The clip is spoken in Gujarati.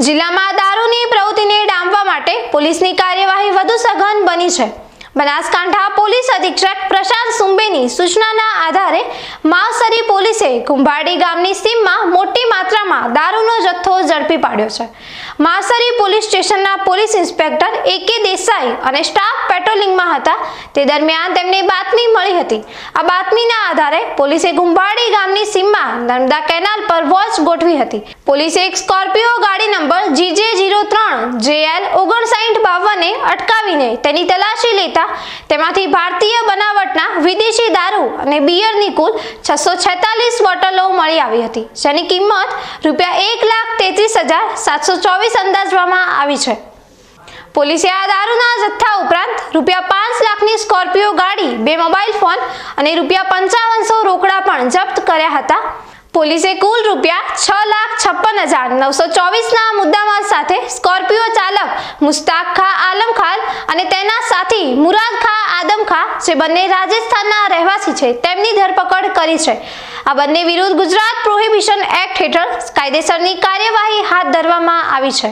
જિલ્લામાં દારૂની પ્રવૃત્તિને ડામવા માટે પોલીસની કાર્યવાહી વધુ સઘન બની છે. બનાસકાંઠા પોલીસ અધિક્ષક પ્રશાંત સુંબેની સૂચનાના આધારે માવસરી પોલીસે કુંભાડી ગામની સીમમાં મોટી માત્રામાં દારૂનો જથ્થો ઝડપી પાડ્યો છે. માવસરી પોલીસ સ્ટેશનના police inspector A K Desai અને સ્ટાફ પેટ્રોલિંગમાં હતા. તે દરમિયાન તેમને બાતમી મળી હતી. આ બાતમીના આધારે પોલીસે કુંભાડી ગામની સીમમાં નર્મદા કેનાલ પર વોચ ગોઠવી હતી. પોલીસે એક સ્કોર્પિયો ગાડી નંબર જીજે જીરો ત્રણ જેએલ ઓગણસાઠ બાવને અટકાવીને તેની તલાશી લેતા તેમાંથી ભારતીય બનાવટના વિદેશી દારૂ અને બિયરની કુલ છસો છેતાલીસ બોટલો મળી આવી હતી. જેની કિંમત રૂપિયા એક લાખ તેત્રીસ હજાર સાતસો ચોવીસ અંદાજવામાં આવી છે. પોલીસે આ દારૂના જથ્થા ઉપરાંત રૂપિયા પાંચ લાખની સ્કોર્પિયો ગાડી, બે મોબાઈલ ફોન અને રૂપિયા પંચાવનસો રોકડા પણ જપ્ત કર્યા હતા. પોલીસે કુલ રૂપિયા છ લાખ હજાર નવસો ચોવીસના મુદ્દામાલ સાથે સ્કોર્પિયો ચાલક મુસ્તાક ખા આલમ ખાન અને તેના સાથી મુરાદ ખા આદમ ખા જે બંને રાજસ્થાનના રહેવાસી છે, તેમની ધરપકડ કરી છે. આ બંને વિરુદ્ધ ગુજરાત પ્રોહિબિશન એક્ટ હેઠળ કાયદેસરની કાર્યવાહી હાથ ધરવામાં આવી છે.